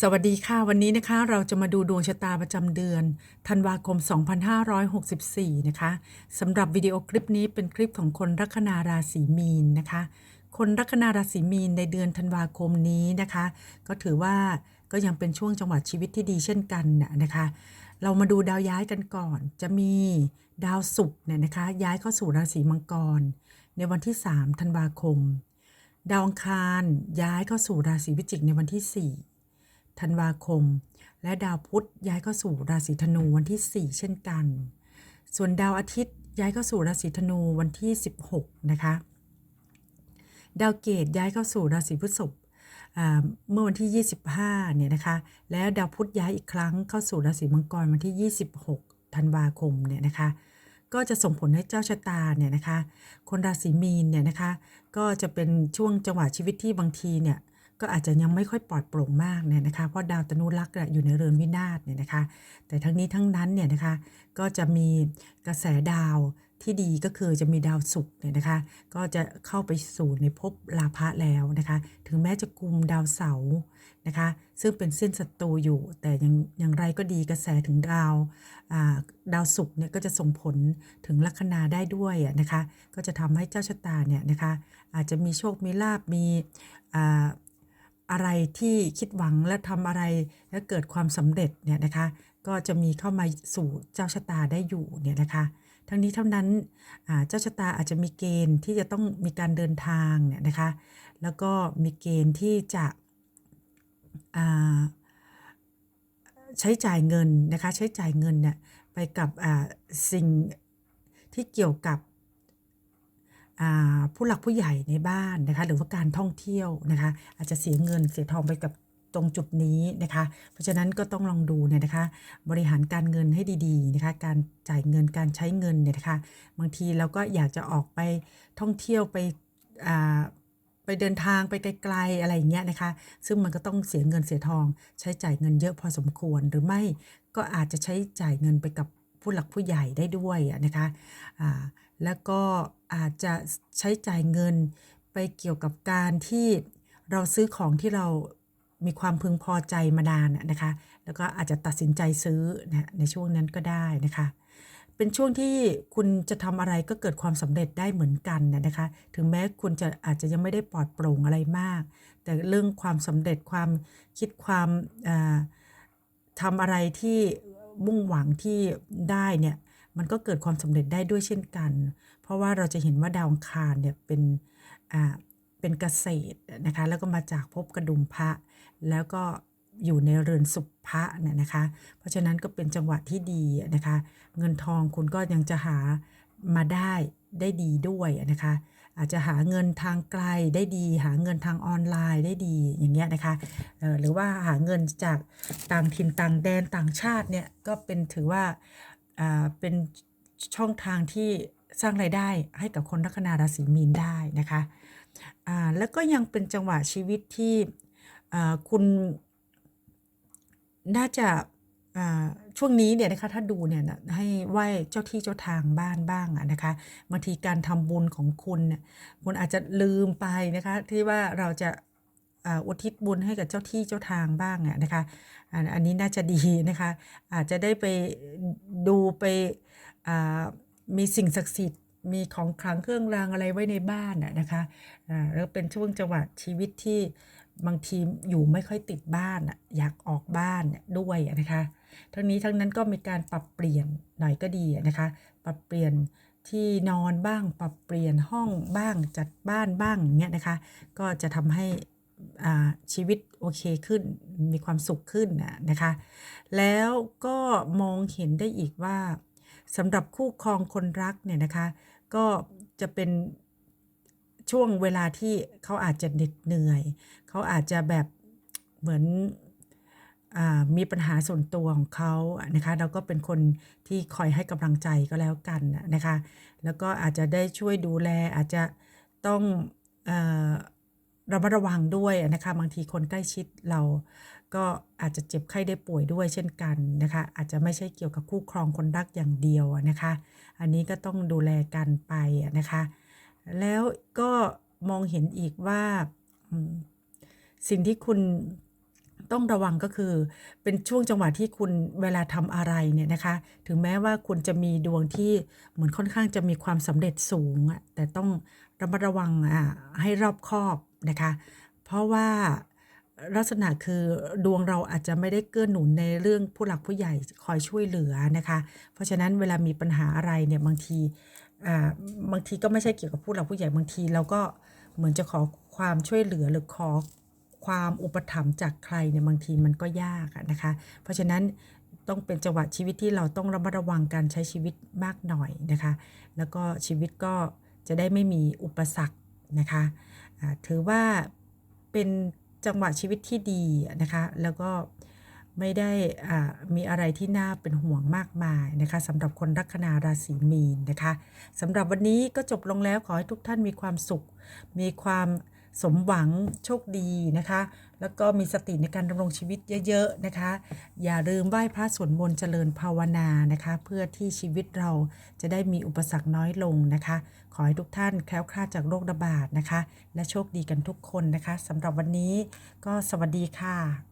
สวัสดีค่ะ วันนี้นะคะเราจะมาดูดวงชะตาประจำเดือนธันวาคม 2564 นะคะสำหรับวิดีโอคลิปนี้เป็นคลิปของคนลัคนาราศีมีนนะคะ คนลัคนาราศีมีนในเดือนธันวาคมนี้นะคะ ก็ถือว่าก็ยังเป็นช่วงจังหวะชีวิตที่ดีเช่นกันน่ะนะคะ เรามาดูดาวย้ายกันก่อน จะมีดาวศุกร์เนี่ยนะคะ ย้ายเข้าสู่ราศีมังกร ในวันที่ 3 ธันวาคม ดาวอังคารย้ายเข้าสู่ราศีพิจิกในวันที่ 4 ธันวาคม และดาวพุธย้ายเข้าสู่ราศีธนูวันที่ 4 เช่นกัน ส่วนดาวอาทิตย์ย้ายเข้าสู่ราศีธนูวันที่ 16 นะคะ ดาวเกตย้ายเข้าสู่ราศีพฤษภเมื่อวันที่ 25 เนี่ยนะคะ และดาวพุธย้ายอีกครั้งเข้าสู่ราศีมังกรวันที่ 26 ธันวาคม เนี่ยนะคะ ก็จะส่งผลให้เจ้าชะตาเนี่ยนะคะ คนราศีมีนเนี่ยนะคะ ก็จะเป็นช่วงจังหวะชีวิตที่บางทีเนี่ย ก็อาจจะยังไม่ค่อยปลอดโปร่งมากเนี่ยนะคะเพราะดาวตนุรักษ์อยู่ในเรือนวินาศเนี่ยนะคะ แต่ทั้งนี้ทั้งนั้นเนี่ยนะคะก็จะมีกระแสดาวที่ดีก็คือจะมีดาวศุกร์เนี่ยนะคะ ก็จะเข้าไปสู่ในภพลาภะแล้วนะคะ ถึงแม้จะกุมดาวเสาร์นะคะ ซึ่งเป็นเส้นศัตรูอยู่ แต่ยังอย่างไรก็ดีกระแสถึงดาวาดาวศุกร์เนี่ยก็จะส่งผลถึงลัคนาได้ด้วยอะนะคะ ก็จะทำให้เจ้าชะตาเนี่ยนะคะ อาจจะมีโชคมีลาบมี อะไรที่คิดหวังและทำอะไรและเกิดความสำเร็จเนี่ยนะคะก็จะมีเข้ามาสู่เจ้าชะตาได้อยู่เนี่ยนะคะทั้งนี้เท่านั้นเจ้าชะตาอาจจะมีเกณฑ์ที่จะต้องมีการเดินทางเนี่ยนะคะแล้วก็มีเกณฑ์ที่จะใช้จ่ายเงินนะคะใช้จ่ายเงินเนี่ยไปกับสิ่งที่เกี่ยวกับ ผู้หลักผู้ใหญ่ในบ้านนะคะหรือว่าการท่องเที่ยวนะคะ อาจจะเสียเงินเสียทองไปกับตรงจุดนี้นะคะ เพราะฉะนั้นก็ต้องลองดูเนี่ยนะคะ บริหารการเงินให้ดีๆนะคะ การจ่ายเงินการใช้เงินเนี่ยนะคะ บางทีเราก็อยากจะออกไปท่องเที่ยวไปอ่าไปเดินทางไปไกลๆอะไรอย่างเงี้ยนะคะ ซึ่งมันก็ต้องเสียเงินเสียทอง ใช้จ่ายเงินเยอะพอสมควรหรือไม่ก็อาจจะใช้จ่ายเงินไปกับ ผู้หลักผู้ใหญ่ได้ด้วยอะนะคะแล้วก็อาจจะใช้จ่ายเงินไปเกี่ยวกับการที่เราซื้อของที่เรามีความพึงพอใจมานานนะคะ แล้วก็อาจจะตัดสินใจซื้อนะในช่วงนั้นก็ได้นะคะ เป็นช่วงที่คุณจะทำอะไรก็เกิดความสำเร็จได้เหมือนกันนะนะคะ ถึงแม้คุณจะอาจจะยังไม่ได้ปลอดโปร่งอะไรมาก แต่เรื่องความสำเร็จความคิดความทำอะไรที่ มุ่งหวังที่ได้เนี่ยมันก็เกิดความสำเร็จได้ด้วยเช่นกัน เพราะว่าเราจะเห็นว่าดาวอังคารเนี่ยเป็นอ่าเป็นเกษตรนะคะแล้วก็มาจากภพกระดุมพระ แล้วก็อยู่ในเรือนสุภะเนี่ยนะคะ เพราะฉะนั้นก็เป็นจังหวะที่ดีนะคะ เงินทองคุณก็ยังจะหามาได้ได้ดีด้วยนะคะ อาจจะหาเงินทางไกลได้ดี หาเงินทางออนไลน์ได้ดีอย่างเงี้ยนะคะเอ่อหรือว่าหาเงินจากต่างถิ่นต่างแดนต่างชาติเนี่ยก็เป็นถือว่าอ่าเป็นช่องทางที่สร้างรายได้ให้กับคนลัคนาราศีมีนได้นะคะอ่าแล้วก็ยังเป็นจังหวะชีวิตที่อ่าคุณน่าจะ ช่วงนี้เนี่ยนะคะถ้าดูเนี่ยให้ไหว้เจ้าที่เจ้าทางบ้านบ้างอะนะคะบางทีการทำบุญของคุณเนี่ยคุณอาจจะลืมไปนะคะที่ว่าเราจะอุทิศบุญให้กับเจ้าที่เจ้าทางบ้างอะนะคะอันนี้น่าจะดีนะคะอาจจะได้ไปดูไปมีสิ่งศักดิ์สิทธิ์มีของขลังเครื่องรางอะไรไว้ในบ้านอะนะคะแล้วเป็นช่วงจังหวะชีวิตที่บางทีอยู่ไม่ค่อยติดบ้านอยากออกบ้านด้วยนะคะ ทั้งนี้ทั้งนั้นก็มีการปรับเปลี่ยนหน่อยก็ดีนะคะ ปรับเปลี่ยนที่นอนบ้าง ปรับเปลี่ยนห้องบ้างจัดบ้านบ้างอย่างเงี้ยนะคะ ก็จะทำให้อ่าชีวิตโอเคขึ้นมีความสุขขึ้นน่ะนะคะ แล้วก็มองเห็นได้อีกว่าสำหรับคู่ครองคนรักเนี่ยนะคะ ก็จะเป็นช่วงเวลาที่เขาอาจจะเหน็ดเหนื่อย เขาอาจจะแบบเหมือน มีปัญหาส่วนตัวของเขานะคะแล้วก็เป็นคนที่คอยให้กำลังใจก็แล้วกันนะคะ แล้วก็อาจจะได้ช่วยดูแลอาจจะต้องระมัดระวังด้วยนะคะ บางทีคนใกล้ชิดเราก็อาจจะเจ็บไข้ได้ป่วยด้วยเช่นกันนะคะ อาจจะไม่ใช่เกี่ยวกับคู่ครองคนรักอย่างเดียวนะคะ อันนี้ก็ต้องดูแลกันไปนะคะ แล้วก็มองเห็นอีกว่าสิ่งที่คุณ ต้องระวังก็คือ เป็นช่วงจังหวะที่คุณเวลาทำอะไรเนี่ยนะคะ ถึงแม้ว่าคุณจะมีดวงที่เหมือนค่อนข้างจะมีความสำเร็จสูงอะแต่ต้องระมัดระวังอ่าให้รอบคอบนะคะ เพราะว่าลักษณะคือดวงเราอาจจะไม่ได้เกื้อหนุนในเรื่องผู้หลักผู้ใหญ่คอยช่วยเหลือนะคะ เพราะฉะนั้นเวลามีปัญหาอะไรเนี่ยบางทีอ่าบางทีก็ไม่ใช่เกี่ยวกับผู้หลักผู้ใหญ่บางทีเราก็เหมือนจะขอความช่วยเหลือหรือขอ ความอุปถัมภ์จากใครเนี่ยบางทีมันก็ยากอะนะคะ เพราะฉะนั้นต้องเป็นจังหวะชีวิตที่เราต้องระมัดระวังการใช้ชีวิตมากหน่อยนะคะ แล้วก็ชีวิตก็จะได้ไม่มีอุปสรรคนะคะถือว่าเป็นจังหวะชีวิตที่ดีนะคะ แล้วก็ไม่ได้อ่ามีอะไรที่น่าเป็นห่วงมากมายนะคะสำหรับคนลัคนาราศีมีนนะคะสำหรับวันนี้ก็จบลงแล้วขอให้ทุกท่านมีความสุข มีความ สมหวังโชคดีนะคะ แล้วก็มีสติในการดำรงชีวิตเยอะๆนะคะ อย่าลืมไหว้พระสวดมนต์เจริญภาวนานะคะ เพื่อที่ชีวิตเราจะได้มีอุปสรรคน้อยลงนะคะ ขอให้ทุกท่านแคล้วคลาดจากโรคระบาดนะคะ และโชคดีกันทุกคนนะคะสำหรับวันนี้ก็สวัสดีค่ะ